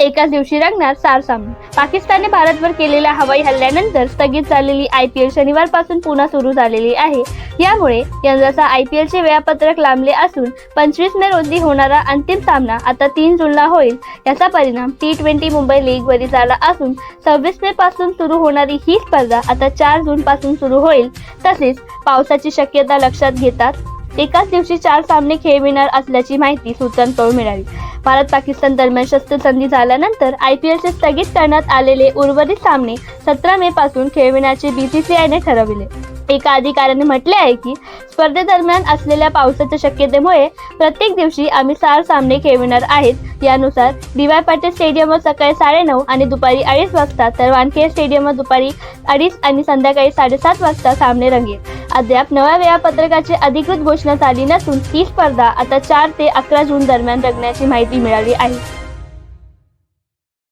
एकाच दिवशी रंगणार चार सामने पाकिस्तानने भारतवर केलेल्या हवाई हल्ल्यानंतर स्थगित झालेली आय पी एल शनिवारपासून पुन्हा सुरू झालेली आहे. यामुळे यंदाचा आय पी एलचे वेळापत्रक लांबले असून पंचवीस मे रोजी होणारा अंतिम सामना आता तीन जूनला होईल. याचा परिणाम टी ट्वेंटी मुंबई लीगवरही झाला असून सव्वीस मे पासून सुरू होणारी ही स्पर्धा आता चार जून पासून सुरू होईल. तसेच पावसाची शक्यता लक्षात घेतात एकाच दिवशी चार सामने खेळविणार असल्याची माहिती सूत्रांकडून मिळाली. भारत पाकिस्तान दरम्यान शस्त्रसंधी झाल्यानंतर आय पी एलचे स्थगित करण्यात आलेले उर्वरित सामने सतरा मे पासून खेळविण्याचे बीसीसीआयने ठरविले. एका अधिकाऱ्याने म्हटले आहे की स्पर्धेदरम्यान असलेल्या पावसाच्या शक्यतेमुळे प्रत्येक दिवशी आम्ही चार सामने खेळविणार आहेत. यानुसार डी वाय पाटील स्टेडियमवर सकाळी साडेनऊ आणि दुपारी अडीच वाजता तर वानखेडे स्टेडियमवर दुपारी अडीच आणि संध्याकाळी साडेसात वाजता सामने रंगेल. अद्याप नव्या वेळापत्रकाची अधिकृत घोषणा झाली नसून ही स्पर्धा आता चार ते अकरा जून दरम्यान रंगण्याची माहिती मिळाली आहे.